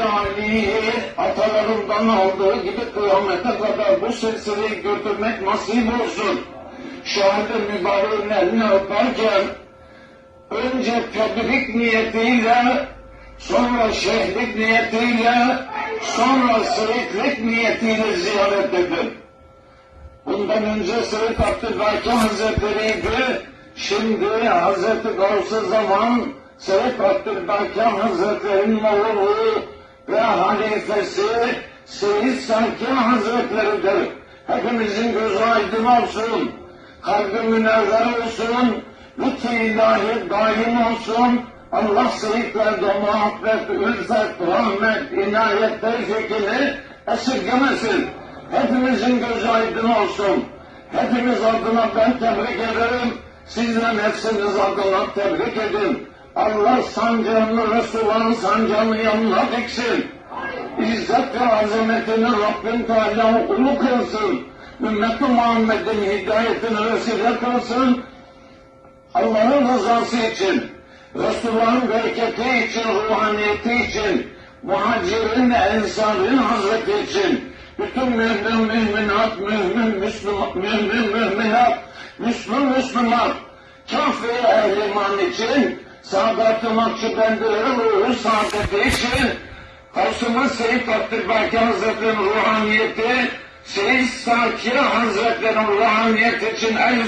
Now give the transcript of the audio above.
Yani atalarımdan aldığı gibi kıyamete kadar bu silsileyi götürmek nasip olsun. Şahide mübareğin elini öperken önce tebrik niyetiyle sonra şehlik niyetiyle sonra seyitlik niyetiyle ziyaret edin. Bundan önce Sırık Abdülbaki Hazretleri'ydi. Şimdi Hazreti Gavs-ı Zaman Sırık Abdülbaki Hazretleri'nin oğlu ve halifesi Seyyid Saki Hazretleri'dir. Hepimizin gözü aydın olsun, kalbi münevver olsun, lütfu ilahi daim olsun. Allah Seyyidler'de muhabbet, ülfet, rahmet, inayet, tevfikini esirgemesin. Hepimizin gözü aydın olsun. Hepimiz adına ben tebrik ederim. Sizden hepsiniz adına tebrik edin. Allah sancağını Resulullah'ın sancağını yanına diksin. İzzet ve azametini Rabbim Teala ulu kılsın. Ümmet-i Muhammed'in hidayetini vesile kılsın. Allah'ın rızası için, Resulullah'ın bereketi için, ruhaniyeti için, muhacirin, ensarın hazreti için, bütün mümin, müminat, mümin, Müslüman, mümin, müminat, Müslüm, Müslüman, kafir ehl iman için, Sadat-ı Makşibendilerin ruhu saadeti için, Kasım'ın Seyyid Abdülbaki Hazretleri'nin ruhaniyeti, Seyyid Saki Hazretleri'nin ruhaniyeti için el